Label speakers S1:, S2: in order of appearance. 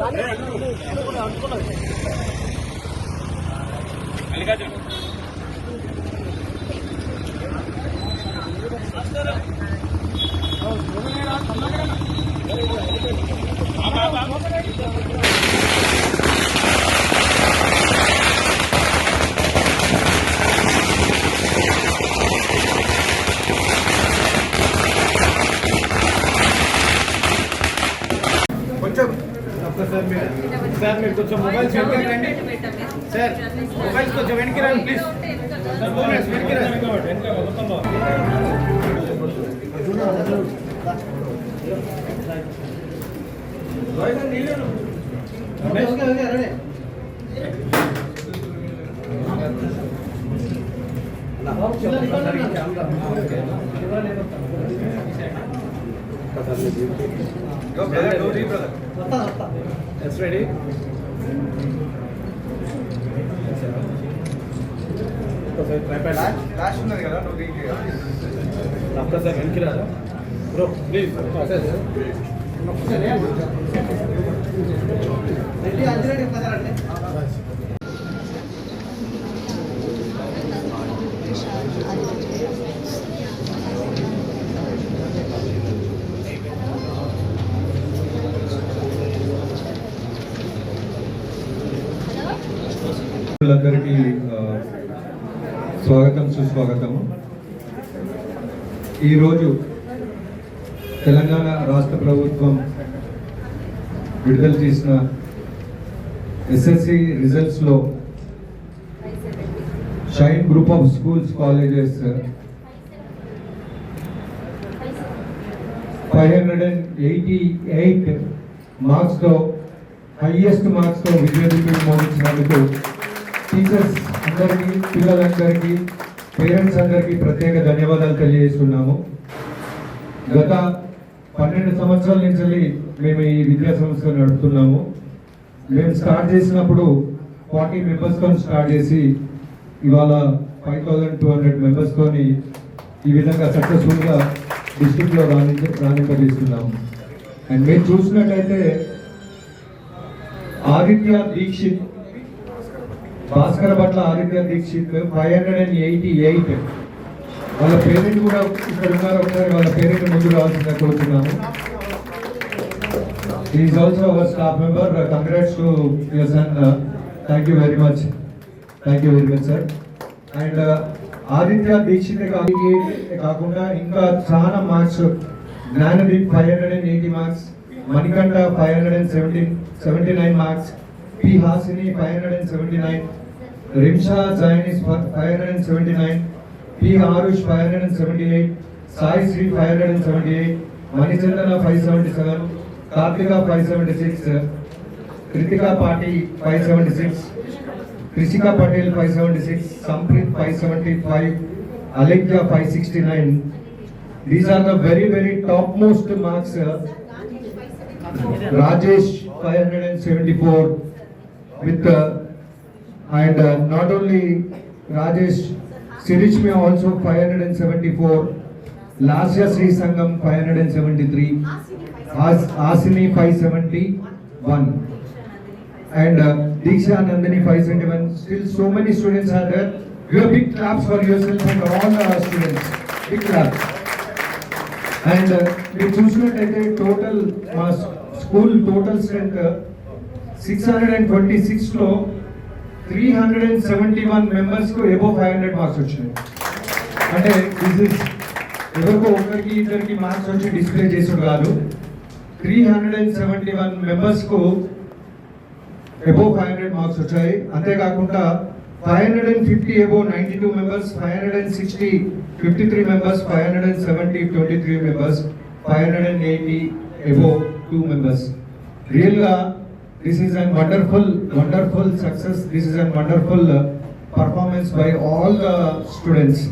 S1: కొంచెం సార్ మీరు సార్ మీరు కొంచెం మొబైల్స్ వెనక్కి రండి సార్ మొబైల్స్ కొంచెం వెనక్కి రండి ప్లీజ్ సార్ మొబైల్స్ వెనక్కి రండి Yes, ready?
S2: లాస్ట్ ఉన్నది కదా నువ్వు దీనికి
S1: సార్ వెనక్కి రాదా బ్రో ప్లీజ్
S3: అందరికీ స్వాగతం సుస్వాగతము ఈరోజు తెలంగాణ రాష్ట్ర ప్రభుత్వం విడుదల చేసిన SSC రిజల్ట్స్లో shine group of schools colleges five hundred and eighty eight మార్క్స్తో highest మార్క్స్తో విద్యార్థులు మోహించినందుకు టీచర్స్ అందరికీ పిల్లలందరికీ పేరెంట్స్ అందరికీ ప్రత్యేక ధన్యవాదాలు తెలియజేస్తున్నాము. గత పన్నెండు సంవత్సరాల నుంచి మేము ఈ విద్యా సంస్థ నడుపుతున్నాము. మేము స్టార్ట్ చేసినప్పుడు ఫార్టీ మెంబర్స్తో స్టార్ట్ చేసి ఇవాళ ఫైవ్ థౌజండ్ టూ హండ్రెడ్ మెంబర్స్తోని ఈ విధంగా సక్సెస్ఫుల్గా డిస్ట్రిక్ట్లో రాణి రాణింపజేస్తున్నాము. అండ్ మీరు చూసినట్లయితే ఆదిత్య దీక్షిత్ భాస్కర్ పట్ల Aditya Dikshit five hundred and eighty eight. వాళ్ళ పేరెంట్ కూడా ఇక్కడ ఉన్నారు ఒకసారి వాళ్ళ పేరెంట్ ముందు రావాల్సిందిగా కోరుతున్నాము is also our staff member congrats to your son thank you very much thank you very much sir and Aditya Dikshit కాకుండా ఇంకా చాలా marks Gnanadeep five hundred and eighty marks Manikanta five hundred and seventeen seventy nine marks P Hasini five hundred and seventy nine Rimsha Jainis five hundred and seventy nine P Aarush five hundred and seventy eight Sai Sri five hundred and seventy eight Manichandana five seventy seven Karthika five seventy six Kruthika Pati five seventy six Krishika Patel five seventy six Sampreeth five seventy five Alekya five sixty nine these are the very very top most marks Rajesh five hundred and seventy four with uh, and uh, not only Rajesh Sirish may also 574 Lasya Sri Sangam 573 As, Asini 571 and uh, Diksha Nandini 571 still so many students are there give a big claps for yourself and all the students big claps and మీరు చూసినట్టయితే total మా school total strength six hundred and twenty సిక్స్లో three hundred and seventy one మెంబర్స్కు above five hundred marks వచ్చినాయి. అంటే this is ఎవరికో ఒకరికి ఇద్దరికి marks వచ్చి డిస్ప్లే చేసుడు కాదు. Three hundred and seventy one మెంబర్స్కు above five hundred marks వచ్చాయి. అంతేకాకుండా five hundred and fifty above ninety two members five hundred and sixty fifty three members five hundred and seventy twenty three members five hundred and eighty above two members రియల్గా This is a wonderful, wonderful success. This is a wonderful uh, performance by all the students.